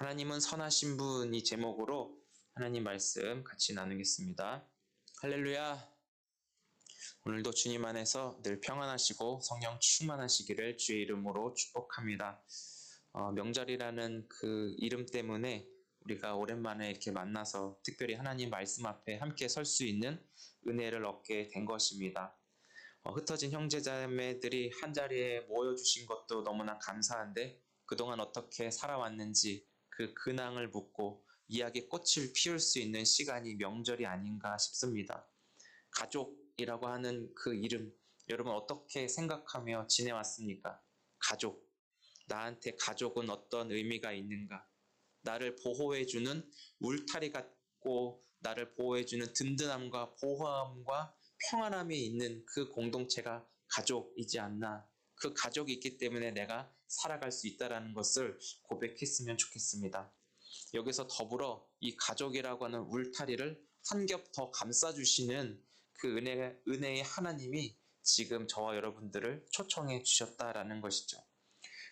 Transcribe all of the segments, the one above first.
하나님은 선하신 분이 제목으로 하나님 말씀 같이 나누겠습니다. 할렐루야. 오늘도 주님 안에서 늘 평안하시고 성령 충만하시기를 주의 이름으로 축복합니다. 어, 명절이라는 그 이름 때문에 우리가 오랜만에 이렇게 만나서 특별히 하나님 말씀 앞에 함께 설 수 있는 은혜를 얻게 된 것입니다. 어, 흩어진 형제자매들이 한 자리에 모여주신 것도 너무나 감사한데 그동안 어떻게 살아왔는지 그 근황을 묻고 이야기 꽃을 피울 수 있는 시간이 명절이 아닌가 싶습니다. 가족이라고 하는 그 이름, 여러분 어떻게 생각하며 지내왔습니까? 가족. 나한테 가족은 어떤 의미가 있는가? 나를 보호해주는 울타리 같고 나를 보호해주는 든든함과 보호함과 평안함이 있는 그 공동체가 가족이지 않나. 그 가족이 있기 때문에 내가 살아갈 수 있다는 것을 고백했으면 좋겠습니다. 여기서 더불어 이 가족이라고 하는 울타리를 한 겹 더 감싸주시는 그 은혜, 은혜의 하나님이 지금 저와 여러분들을 초청해 주셨다라는 것이죠.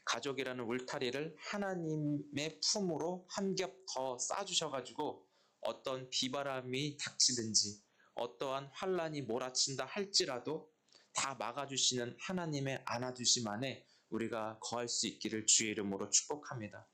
가족이라는 울타리를 하나님의 품으로 한 겹더 쌓아주셔가지고 어떤 비바람이 닥치든지 어떠한 환란이 몰아친다 할지라도 다 막아주시는 하나님의 안아주심 안에 우리가 거할 수 있기를 주의 이름으로 축복합니다.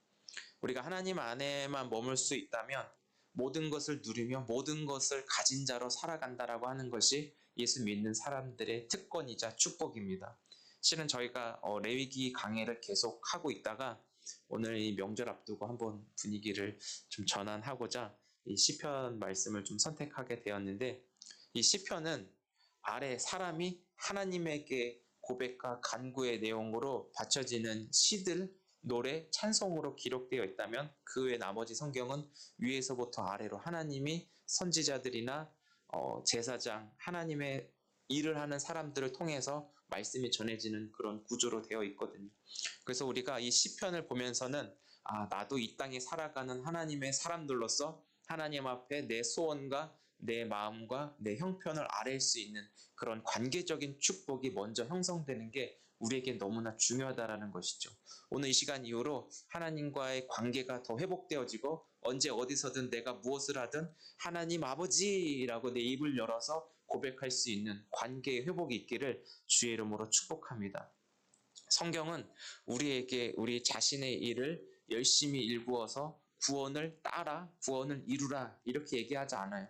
우리가 하나님 안에만 머물 수 있다면 모든 것을 누리며 모든 것을 가진 자로 살아간다라고 하는 것이 예수 믿는 사람들의 특권이자 축복입니다. 실은 저희가 어, 레위기 강해를 계속 하고 있다가 오늘 이 명절 앞두고 한번 분위기를 좀 전환하고자 이 시편 말씀을 좀 선택하게 되었는데 이 시편은 아래 사람이 하나님에게 고백과 간구의 내용으로 바쳐지는 시들, 노래, 찬송으로 기록되어 있다면 그 외 나머지 성경은 위에서부터 아래로 하나님이 선지자들이나 어, 제사장, 하나님의 일을 하는 사람들을 통해서 말씀이 전해지는 그런 구조로 되어 있거든요. 그래서 우리가 이 시편을 보면서는 아 나도 이 땅에 살아가는 하나님의 사람들로서 하나님 앞에 내 소원과 내 마음과 내 형편을 아뢰 수 있는 그런 관계적인 축복이 먼저 형성되는 게 우리에게 너무나 중요하다라는 것이죠. 오늘 이 시간 이후로 하나님과의 관계가 더 회복되어지고 언제 어디서든 내가 무엇을 하든 하나님 아버지라고 내 입을 열어서 고백할 수 있는 관계의 회복이 있기를 주의 이름으로 축복합니다. 성경은 우리에게 우리 자신의 일을 열심히 일구어서 구원을 따라 구원을 이루라 이렇게 얘기하지 않아요.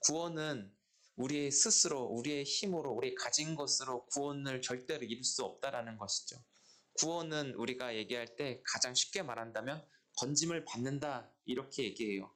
구원은 우리의 스스로 우리의 힘으로 우리 가진 것으로 구원을 절대로 이룰 수 없다라는 것이죠. 구원은 우리가 얘기할 때 가장 쉽게 말한다면 건짐을 받는다 이렇게 얘기해요.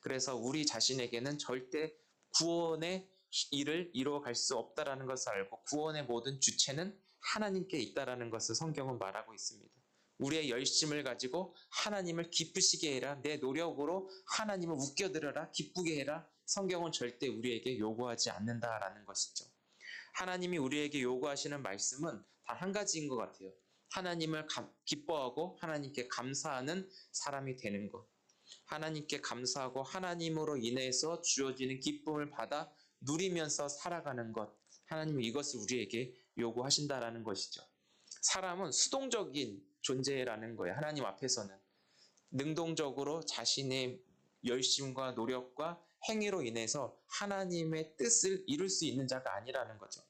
그래서 우리 자신에게는 절대 구원의 일을 이루어 갈 수 없다라는 것을 알고 구원의 모든 주체는 하나님께 있다라는 것을 성경은 말하고 있습니다. 우리의 열심을 가지고 하나님을 기쁘시게 해라. 내 노력으로 하나님을 웃겨들어라. 기쁘게 해라. 성경은 절대 우리에게 요구하지 않는다라는 것이죠. 하나님이 우리에게 요구하시는 말씀은 단 한 가지인 것 같아요. 하나님을 감, 기뻐하고 하나님께 감사하는 사람이 되는 것. 하나님께 감사하고 하나님으로 인해서 주어지는 기쁨을 받아 누리면서 살아가는 것. 하나님이 이것을 우리에게 요구하신다라는 것이죠. 사람은 수동적인 존재라는 거예요. 하나님 앞에서는. 능동적으로 자신의 열심과 노력과 행위로 인해서 하나님의 뜻을 이룰 수 있는 자가 아니라는 거죠.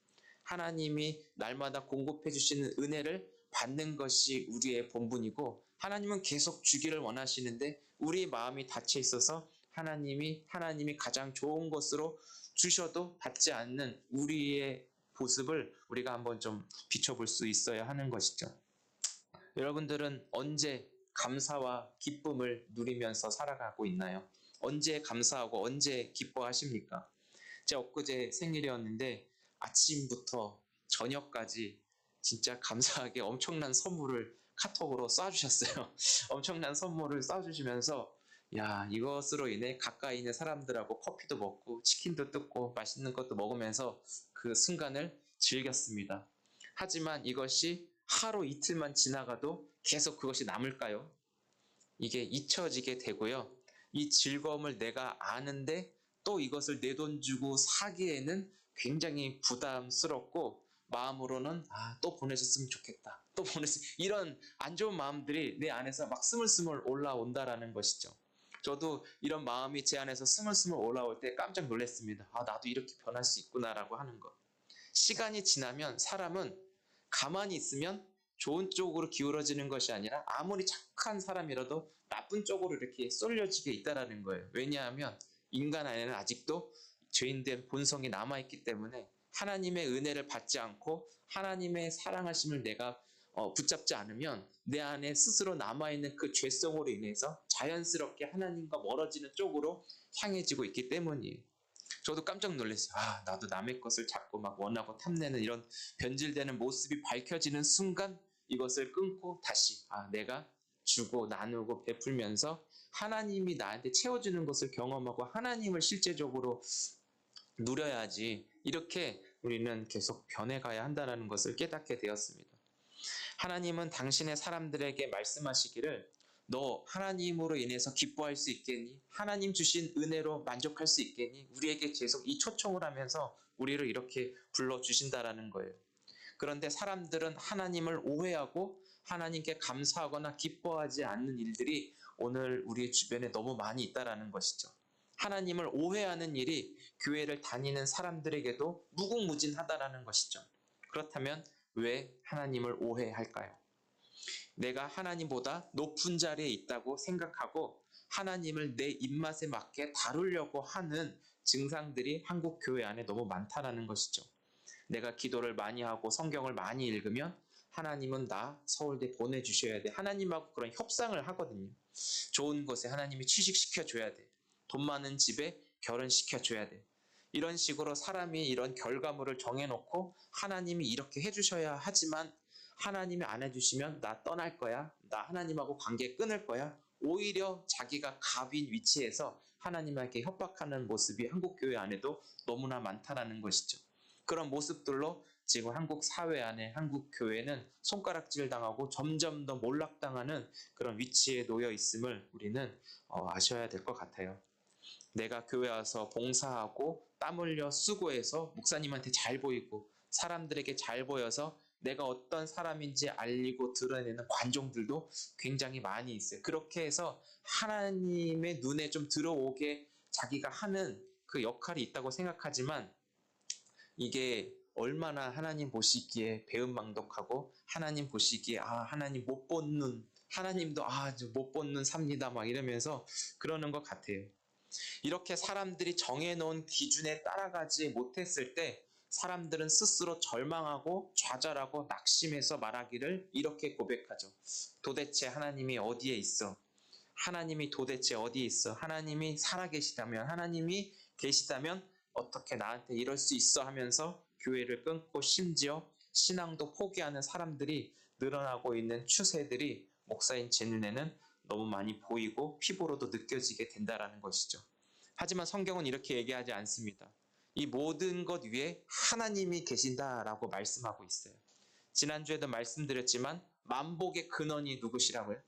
하나님이 날마다 공급해 주시는 은혜를 받는 것이 우리의 본분이고 하나님은 계속 주기를 원하시는데 우리 마음이 닫혀 있어서 하나님이 하나님이 가장 좋은 것으로 주셔도 받지 않는 우리의 모습을 우리가 한번 좀 비춰볼 수 있어야 하는 것이죠. 여러분들은 언제 감사와 기쁨을 누리면서 살아가고 있나요? 언제 감사하고 언제 기뻐하십니까? 제 엊그제 생일이었는데 아침부터 저녁까지 진짜 감사하게 엄청난 선물을 카톡으로 쏴주셨어요. 엄청난 선물을 쏴주시면서 야 이것으로 인해 가까이 있는 사람들하고 커피도 먹고 치킨도 뜯고 맛있는 것도 먹으면서 그 순간을 즐겼습니다. 하지만 이것이 하루 이틀만 지나가도 계속 그것이 남을까요? 이게 잊혀지게 되고요. 이 즐거움을 내가 아는데 또 이것을 내 돈 주고 사기에는 굉장히 부담스럽고 마음으로는 아, 또 보내셨으면 좋겠다. 또 보냈으면 이런 안 좋은 마음들이 내 안에서 막 스물스물 올라온다라는 것이죠. 저도 이런 마음이 제 안에서 스물스물 올라올 때 깜짝 놀랐습니다. 아, 나도 이렇게 변할 수 있구나라고 하는 것. 시간이 지나면 사람은 가만히 있으면 좋은 쪽으로 기울어지는 것이 아니라 아무리 착한 사람이라도 나쁜 쪽으로 이렇게 쏠려지게 있다라는 거예요. 왜냐하면 인간 안에는 아직도 죄인된 본성이 남아있기 때문에 하나님의 은혜를 받지 않고 하나님의 사랑하심을 내가 어, 붙잡지 않으면 내 안에 스스로 남아있는 그 죄성으로 인해서 자연스럽게 하나님과 멀어지는 쪽으로 향해지고 있기 때문이에요. 저도 깜짝 놀랐어요. 아, 나도 남의 것을 자꾸 막 원하고 탐내는 이런 변질되는 모습이 밝혀지는 순간 이것을 끊고 다시, 아, 내가 주고 나누고 베풀면서 하나님이 나한테 채워주는 것을 경험하고 하나님을 실제적으로 누려야지 이렇게 우리는 계속 변해가야 한다는 것을 깨닫게 되었습니다. 하나님은 당신의 사람들에게 말씀하시기를 너 하나님으로 인해서 기뻐할 수 있겠니? 하나님 주신 은혜로 만족할 수 있겠니? 우리에게 계속 이 초청을 하면서 우리를 이렇게 불러 주신다라는 거예요. 그런데 사람들은 하나님을 오해하고 하나님께 감사하거나 기뻐하지 않는 일들이 오늘 우리 주변에 너무 많이 있다라는 것이죠. 하나님을 오해하는 일이 교회를 다니는 사람들에게도 무궁무진하다라는 것이죠. 그렇다면 왜 하나님을 오해할까요? 내가 하나님보다 높은 자리에 있다고 생각하고 하나님을 내 입맛에 맞게 다루려고 하는 증상들이 한국 교회 안에 너무 많다라는 것이죠. 내가 기도를 많이 하고 성경을 많이 읽으면 하나님은 나 서울대 보내주셔야 돼. 하나님하고 그런 협상을 하거든요. 좋은 곳에 하나님이 취직시켜 줘야 돼. 돈 많은 집에 결혼시켜 줘야 돼. 이런 식으로 사람이 이런 결과물을 정해놓고 하나님이 이렇게 해주셔야 하지만 하나님이 안 해주시면 나 떠날 거야. 나 하나님하고 관계 끊을 거야. 오히려 자기가 갑인 위치에서 하나님에게 협박하는 모습이 한국 교회 안에도 너무나 많다라는 것이죠. 그런 모습들로 지금 한국 사회 안에 한국 교회는 손가락질 당하고 점점 더 몰락당하는 그런 위치에 놓여 있음을 우리는 어, 아셔야 될 것 같아요. 내가 교회 와서 봉사하고 땀 흘려 수고해서 목사님한테 잘 보이고 사람들에게 잘 보여서 내가 어떤 사람인지 알리고 드러내는 관종들도 굉장히 많이 있어요. 그렇게 해서 하나님의 눈에 좀 들어오게 자기가 하는 그 역할이 있다고 생각하지만 이게 얼마나 하나님 보시기에 배은망덕하고 하나님 보시기에 아 하나님 못본 눈, 하나님도 아못 본눈 삽니다 막 이러면서 그러는 것 같아요. 이렇게 사람들이 정해놓은 기준에 따라가지 못했을 때 사람들은 스스로 절망하고 좌절하고 낙심해서 말하기를 이렇게 고백하죠. 도대체 하나님이 어디에 있어? 하나님이 도대체 어디에 있어? 하나님이 살아계시다면, 하나님이 계시다면 어떻게 나한테 이럴 수 있어 하면서 교회를 끊고 심지어 신앙도 포기하는 사람들이 늘어나고 있는 추세들이 목사인 제 눈에는 너무 많이 보이고 피부로도 느껴지게 된다라는 것이죠. 하지만 성경은 이렇게 얘기하지 않습니다. 이 모든 것 위에 하나님이 계신다라고 말씀하고 있어요. 지난주에도 말씀드렸지만 만복의 근원이 누구시라고요?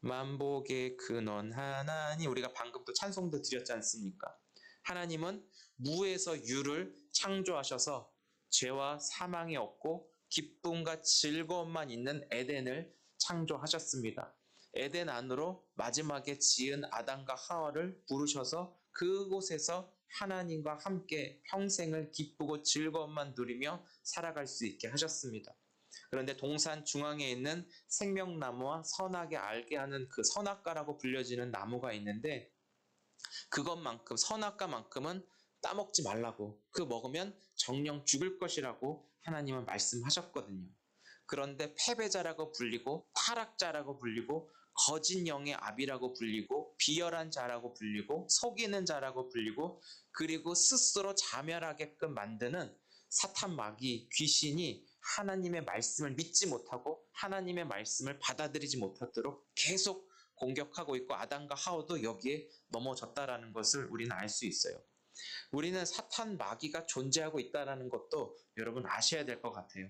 만복의 근원 하나님 우리가 방금 또 찬송도 드렸지 않습니까? 하나님은 무에서 유를 창조하셔서 죄와 사망이 없고 기쁨과 즐거움만 있는 에덴을 창조하셨습니다. 에덴 안으로 마지막에 지은 아담과 하와를 부르셔서 그곳에서 하나님과 함께 평생을 기쁘고 즐거움만 누리며 살아갈 수 있게 하셨습니다. 그런데 동산 중앙에 있는 생명나무와 선하게 알게 하는 그 선악과라고 불려지는 나무가 있는데 그것만큼 선악과만큼은 따먹지 말라고 그 먹으면 정령 죽을 것이라고 하나님은 말씀하셨거든요. 그런데 패배자라고 불리고 타락자라고 불리고 거짓 영의 압이라고 불리고 비열한 자라고 불리고 속이는 자라고 불리고 그리고 스스로 자멸하게끔 만드는 사탄 마귀 귀신이 하나님의 말씀을 믿지 못하고 하나님의 말씀을 받아들이지 못하도록 계속 공격하고 있고 아담과 하오도 여기에 넘어졌다라는 것을 우리는 알 수 있어요. 우리는 사탄 마귀가 존재하고 있다라는 것도 여러분 아셔야 될 것 같아요.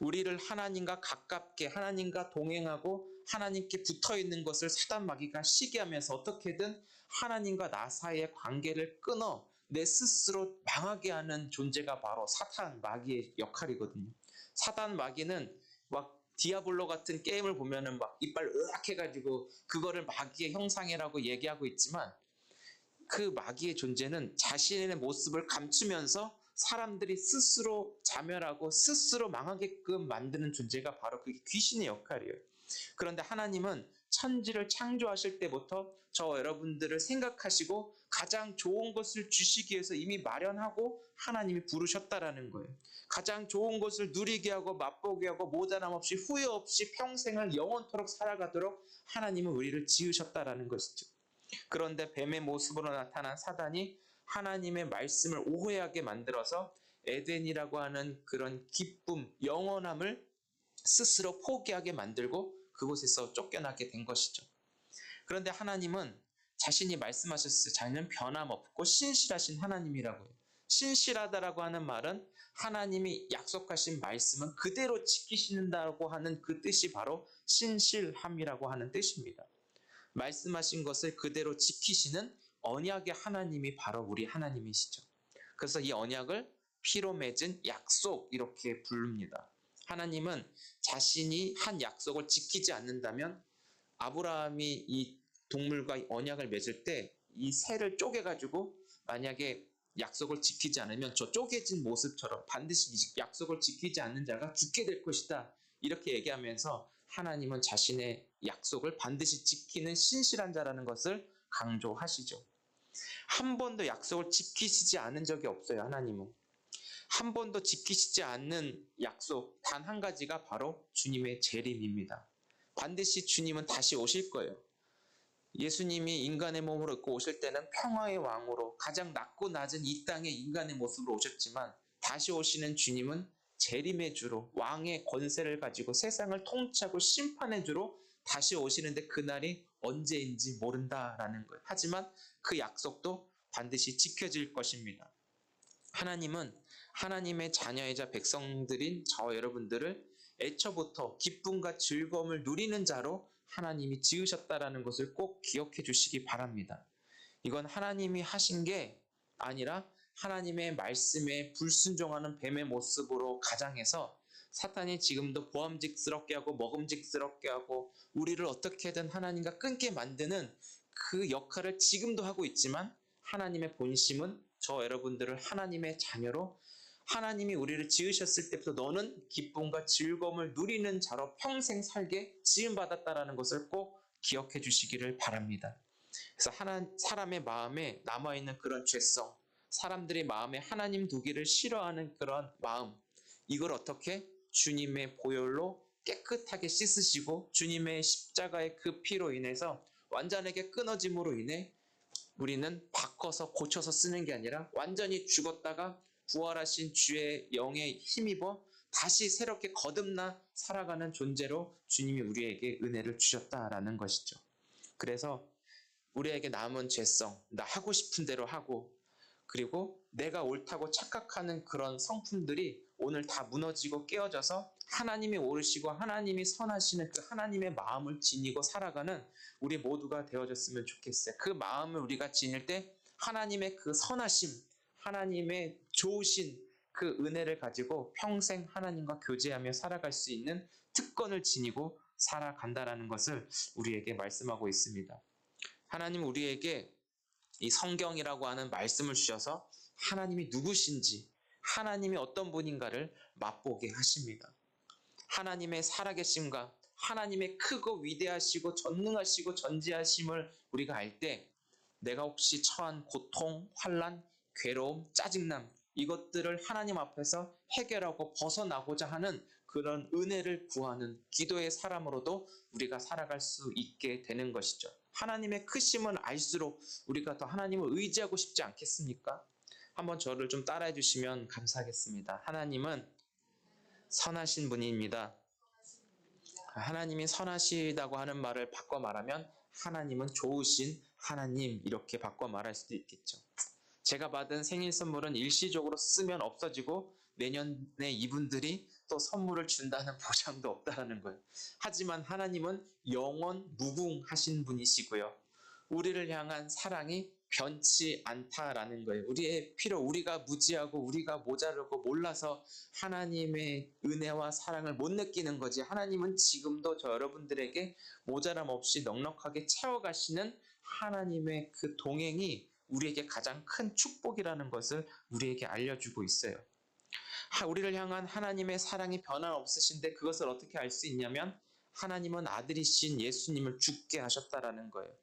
우리를 하나님과 가깝게 하나님과 동행하고 하나님께 붙어 있는 것을 사단 마귀가 시기하면서 어떻게든 하나님과 나 사이의 관계를 끊어 내 스스로 망하게 하는 존재가 바로 사탄 마귀의 역할이거든요. 사탄 마귀는 막 디아블로 같은 게임을 보면은 막 이빨 으악 해가지고 그거를 마귀의 형상이라고 얘기하고 있지만 그 마귀의 존재는 자신의 모습을 감추면서 사람들이 스스로 자멸하고 스스로 망하게끔 만드는 존재가 바로 그게 귀신의 역할이에요. 그런데 하나님은 천지를 창조하실 때부터 저 여러분들을 생각하시고 가장 좋은 것을 주시기 위해서 이미 마련하고 하나님이 부르셨다라는 거예요. 가장 좋은 것을 누리게 하고 맛보게 하고 모자람 없이 후회 없이 평생을 영원토록 살아가도록 하나님은 우리를 지으셨다라는 것이죠. 그런데 뱀의 모습으로 나타난 사단이 하나님의 말씀을 오해하게 만들어서 에덴이라고 하는 그런 기쁨, 영원함을 스스로 포기하게 만들고 그곳에서 쫓겨나게 된 것이죠. 그런데 하나님은 자신이 말씀하셨을 때 자기는 변함없고 신실하신 하나님이라고요. 신실하다라고 하는 말은 하나님이 약속하신 말씀은 그대로 지키신다고 하는 그 뜻이 바로 신실함이라고 하는 뜻입니다. 말씀하신 것을 그대로 지키시는 언약의 하나님이 바로 우리 하나님이시죠. 그래서 이 언약을 피로 맺은 약속 이렇게 부릅니다. 하나님은 자신이 한 약속을 지키지 않는다면 아브라함이 이 동물과 언약을 맺을 때 이 새를 쪼개가지고 만약에 약속을 지키지 않으면 저 쪼개진 모습처럼 반드시 약속을 지키지 않는 자가 죽게 될 것이다. 이렇게 얘기하면서 하나님은 자신의 약속을 반드시 지키는 신실한 자라는 것을 강조하시죠. 한 번도 약속을 지키시지 않은 적이 없어요, 하나님은. 한 번도 지키시지 않는 약속 단 한 가지가 바로 주님의 재림입니다. 반드시 주님은 다시 오실 거예요. 예수님이 인간의 몸으로 입고 오실 때는 평화의 왕으로 가장 낮고 낮은 이 땅의 인간의 모습으로 오셨지만 다시 오시는 주님은 재림의 주로 왕의 권세를 가지고 세상을 통치하고 심판의 주로 다시 오시는데 그날이 언제인지 모른다라는 거예요. 하지만 그 약속도 반드시 지켜질 것입니다. 하나님은 하나님의 자녀이자 백성들인 저 여러분들을 애초부터 기쁨과 즐거움을 누리는 자로 하나님이 지으셨다라는 것을 꼭 기억해 주시기 바랍니다. 이건 하나님이 하신 게 아니라 하나님의 말씀에 불순종하는 뱀의 모습으로 가장해서 사탄이 지금도 보암직스럽게 하고 먹음직스럽게 하고 우리를 어떻게든 하나님과 끊게 만드는 그 역할을 지금도 하고 있지만 하나님의 본심은 저 여러분들을 하나님의 자녀로 하나님이 우리를 지으셨을 때부터 너는 기쁨과 즐거움을 누리는 자로 평생 살게 지음받았다라는 것을 꼭 기억해 주시기를 바랍니다. 그래서 하나, 사람의 마음에 남아있는 그런 죄성, 사람들의 마음에 하나님 두기를 싫어하는 그런 마음, 이걸 어떻게 주님의 보혈로 깨끗하게 씻으시고 주님의 십자가의 그 피로 인해서 완전하게 끊어짐으로 인해 우리는 바꿔서 고쳐서 쓰는 게 아니라 완전히 죽었다가 부활하신 주의 영에 힘입어 다시 새롭게 거듭나 살아가는 존재로 주님이 우리에게 은혜를 주셨다라는 것이죠. 그래서 우리에게 남은 죄성, 나 하고 싶은 대로 하고 그리고 내가 옳다고 착각하는 그런 성품들이 오늘 다 무너지고 깨어져서 하나님이 오르시고 하나님이 선하시는 그 하나님의 마음을 지니고 살아가는 우리 모두가 되어졌으면 좋겠어요. 그 마음을 우리가 지닐 때 하나님의 그 선하심, 하나님의 좋으신 그 은혜를 가지고 평생 하나님과 교제하며 살아갈 수 있는 특권을 지니고 살아간다라는 것을 우리에게 말씀하고 있습니다. 하나님 우리에게 이 성경이라고 하는 말씀을 주셔서 하나님이 누구신지, 하나님이 어떤 분인가를 맛보게 하십니다. 하나님의 살아계심과 하나님의 크고 위대하시고 전능하시고 전지하심을 우리가 알 때 내가 혹시 처한 고통, 환란, 괴로움, 짜증남 이것들을 하나님 앞에서 해결하고 벗어나고자 하는 그런 은혜를 구하는 기도의 사람으로도 우리가 살아갈 수 있게 되는 것이죠. 하나님의 크심을 알수록 우리가 더 하나님을 의지하고 싶지 않겠습니까? 한번 저를 좀 따라해 주시면 감사하겠습니다. 하나님은 선하신 분입니다. 하나님이 선하시다고 하는 말을 바꿔 말하면 하나님은 좋으신 하나님 이렇게 바꿔 말할 수도 있겠죠. 제가 받은 생일 선물은 일시적으로 쓰면 없어지고 내년에 이분들이 또 선물을 준다는 보장도 없다라는 거예요. 하지만 하나님은 영원 무궁하신 분이시고요. 우리를 향한 사랑이 변치 않다라는 거예요. 우리의 필요, 우리가 무지하고 우리가 모자르고 몰라서 하나님의 은혜와 사랑을 못 느끼는 거지. 하나님은 지금도 저 여러분들에게 모자람 없이 넉넉하게 채워가시는 하나님의 그 동행이 우리에게 가장 큰 축복이라는 것을 우리에게 알려주고 있어요. 하- 우리를 향한 하나님의 사랑이 변함없으신데 그것을 어떻게 알 수 있냐면 하나님은 아들이신 예수님을 죽게 하셨다라는 거예요.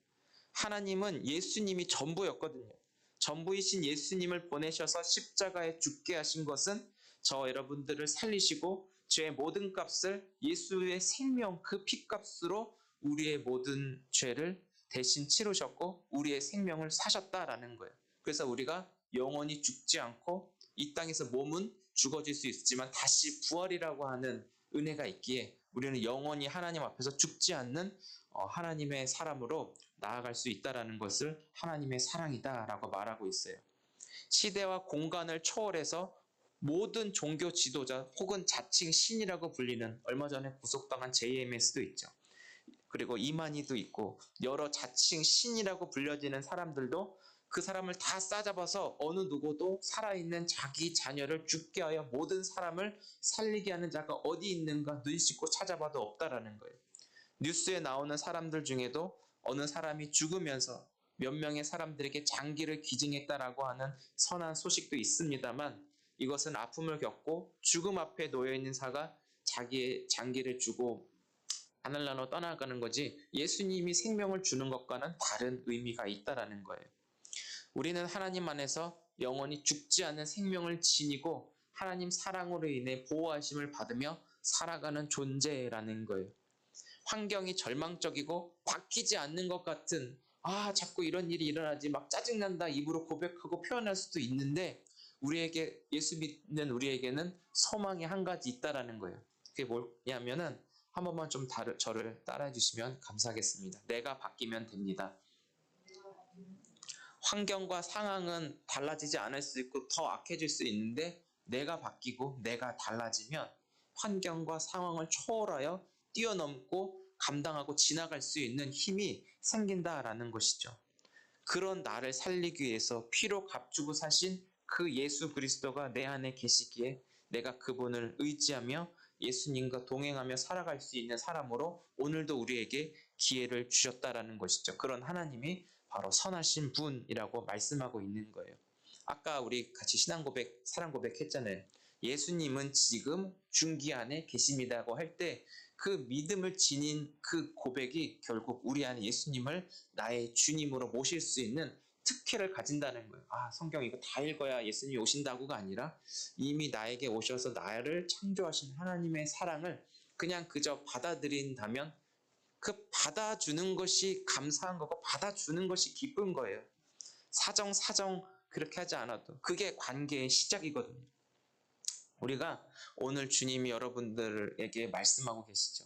하나님은 예수님이 전부였거든요. 전부이신 예수님을 보내셔서 십자가에 죽게 하신 것은 저 여러분들을 살리시고 죄의 모든 값을 예수의 생명 그 피값으로 우리의 모든 죄를 대신 치르셨고 우리의 생명을 사셨다라는 거예요. 그래서 우리가 영원히 죽지 않고 이 땅에서 몸은 죽어질 수 있지만 다시 부활이라고 하는 은혜가 있기에 우리는 영원히 하나님 앞에서 죽지 않는 어, 하나님의 사람으로 나아갈 수 있다라는 것을 하나님의 사랑이다라고 말하고 있어요. 시대와 공간을 초월해서 모든 종교 지도자 혹은 자칭 신이라고 불리는 얼마 전에 구속당한 JMS도 있죠. 그리고 이만희도 있고 여러 자칭 신이라고 불려지는 사람들도 그 사람을 다 싸잡아서 어느 누구도 살아있는 자기 자녀를 죽게 하여 모든 사람을 살리게 하는 자가 어디 있는가 눈 씻고 찾아봐도 없다라는 거예요. 뉴스에 나오는 사람들 중에도 어느 사람이 죽으면서 몇 명의 사람들에게 장기를 기증했다라고 하는 선한 소식도 있습니다만 이것은 아픔을 겪고 죽음 앞에 놓여 있는 사가 자기의 장기를 주고 하늘나로 떠나가는 거지 예수님이 생명을 주는 것과는 다른 의미가 있다라는 거예요. 우리는 하나님 안에서 영원히 죽지 않는 생명을 지니고 하나님 사랑으로 인해 보호하심을 받으며 살아가는 존재라는 거예요. 환경이 절망적이고 바뀌지 않는 것 같은 아 자꾸 이런 일이 일어나지 막 짜증난다 입으로 고백하고 표현할 수도 있는데 우리에게 예수 믿는 우리에게는 소망이 한 가지 있다라는 거예요. 그게 뭐냐면은 한 번만 좀 다르, 저를 따라해 주시면 감사하겠습니다. 내가 바뀌면 됩니다. 환경과 상황은 달라지지 않을 수 있고 더 악해질 수 있는데 내가 바뀌고 내가 달라지면 환경과 상황을 초월하여 뛰어넘고 감당하고 지나갈 수 있는 힘이 생긴다라는 것이죠. 그런 나를 살리기 위해서 피로 값주고 사신 그 예수 그리스도가 내 안에 계시기에 내가 그분을 의지하며 예수님과 동행하며 살아갈 수 있는 사람으로 오늘도 우리에게 기회를 주셨다라는 것이죠. 그런 하나님이 바로 선하신 분이라고 말씀하고 있는 거예요. 아까 우리 같이 신앙 고백, 사랑 고백 했잖아요. 예수님은 지금 중기 안에 계십니다고 할 때 그 믿음을 지닌 그 고백이 결국 우리 안에 예수님을 나의 주님으로 모실 수 있는 특혜를 가진다는 거예요. 아, 성경 이거 다 읽어야 예수님이 오신다고가 아니라 이미 나에게 오셔서 나를 창조하신 하나님의 사랑을 그냥 그저 받아들인다면 그 받아주는 것이 감사한 거고 받아주는 것이 기쁜 거예요. 사정 사정 그렇게 하지 않아도 그게 관계의 시작이거든요. 우리가 오늘 주님이 여러분들에게 말씀하고 계시죠.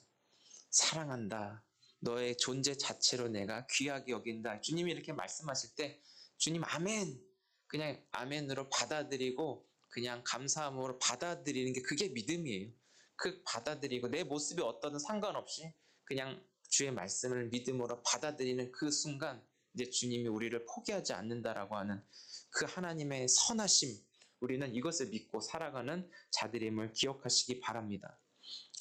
사랑한다. 너의 존재 자체로 내가 귀하게 여긴다. 주님이 이렇게 말씀하실 때 주님 아멘. 그냥 아멘으로 받아들이고 그냥 감사함으로 받아들이는 게 그게 믿음이에요. 그 받아들이고 내 모습이 어떠든 상관없이 그냥 주의 말씀을 믿음으로 받아들이는 그 순간 이제 주님이 우리를 포기하지 않는다라고 하는 그 하나님의 선하심 우리는 이것을 믿고 살아가는 자들임을 기억하시기 바랍니다.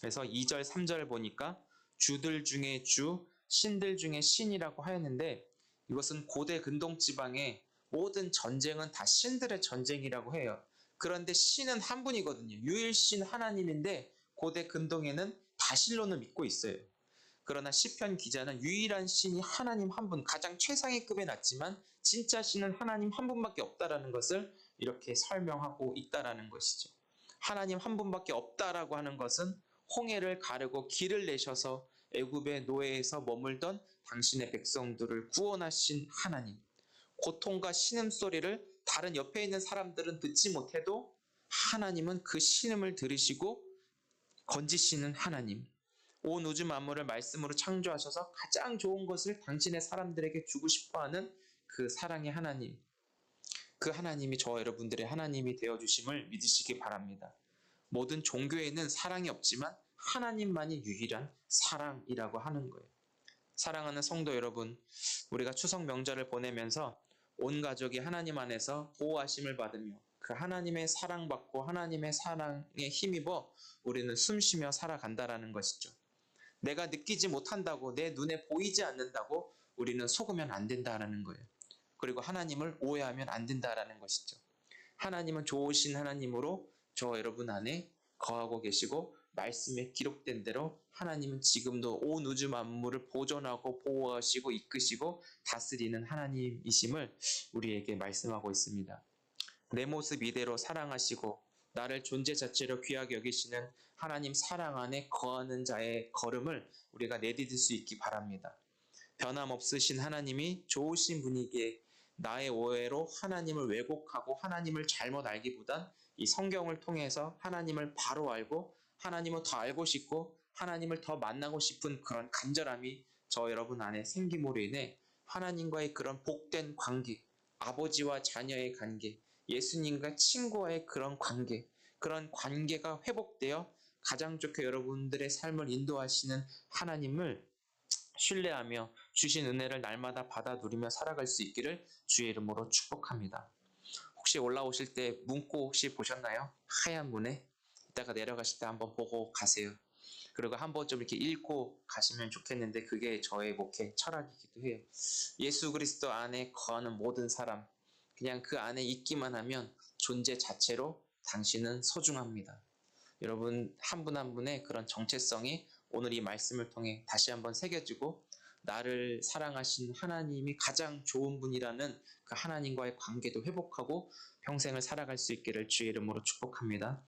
그래서 2절 3절 보니까 주들 중에 주 신들 중에 신이라고 하였는데 이것은 고대 근동 지방의 모든 전쟁은 다 신들의 전쟁이라고 해요. 그런데 신은 한 분이거든요. 유일신 하나님인데 고대 근동에는 다 신론을 믿고 있어요. 그러나 시편 기자는 유일한 신이 하나님 한 분, 가장 최상의 급에 낮지만 진짜 신은 하나님 한 분밖에 없다라는 것을 이렇게 설명하고 있다라는 것이죠. 하나님 한 분밖에 없다라고 하는 것은 홍해를 가르고 길을 내셔서 애굽의 노예에서 머물던 당신의 백성들을 구원하신 하나님. 고통과 신음소리를 다른 옆에 있는 사람들은 듣지 못해도 하나님은 그 신음을 들으시고 건지시는 하나님. 온 우주 만물을 말씀으로 창조하셔서 가장 좋은 것을 당신의 사람들에게 주고 싶어 하는 그 사랑의 하나님. 그 하나님이 저와 여러분들의 하나님이 되어 주심을 믿으시기 바랍니다. 모든 종교에는 사랑이 없지만 하나님만이 유일한 사랑이라고 하는 거예요. 사랑하는 성도 여러분, 우리가 추석 명절을 보내면서 온 가족이 하나님 안에서 보호하심을 받으며 그 하나님의 사랑받고 하나님의 사랑에 힘입어 우리는 숨쉬며 살아간다라는 것이죠. 내가 느끼지 못한다고 내 눈에 보이지 않는다고 우리는 속으면 안 된다라는 거예요. 그리고 하나님을 오해하면 안 된다라는 것이죠. 하나님은 좋으신 하나님으로 저 여러분 안에 거하고 계시고 말씀에 기록된 대로 하나님은 지금도 온 우주 만물을 보존하고 보호하시고 이끄시고 다스리는 하나님이심을 우리에게 말씀하고 있습니다. 내 모습 이대로 사랑하시고 나를 존재 자체로 귀하게 여기시는 하나님 사랑 안에 거하는 자의 걸음을 우리가 내디딜 수 있기 바랍니다. 변함없으신 하나님이 좋으신 분이기에 나의 오해로 하나님을 왜곡하고 하나님을 잘못 알기보단 이 성경을 통해서 하나님을 바로 알고 하나님을 더 알고 싶고 하나님을 더 만나고 싶은 그런 간절함이 저 여러분 안에 생김으로 인해 하나님과의 그런 복된 관계, 아버지와 자녀의 관계, 예수님과 친구와의 그런 관계, 그런 관계가 회복되어 가장 좋게 여러분들의 삶을 인도하시는 하나님을 신뢰하며 주신 은혜를 날마다 받아 누리며 살아갈 수 있기를 주의 이름으로 축복합니다. 혹시 올라오실 때 문구 혹시 보셨나요? 하얀 문에 이따가 내려가실 때 한번 보고 가세요. 그리고 한번 좀 이렇게 읽고 가시면 좋겠는데 그게 저의 목회 철학이기도 해요. 예수 그리스도 안에 거하는 모든 사람 그냥 그 안에 있기만 하면 존재 자체로 당신은 소중합니다. 여러분 한분한 분의 그런 정체성이 오늘 이 말씀을 통해 다시 한번 새겨지고 나를 사랑하신 하나님이 가장 좋은 분이라는 그 하나님과의 관계도 회복하고 평생을 살아갈 수 있기를 주의 이름으로 축복합니다.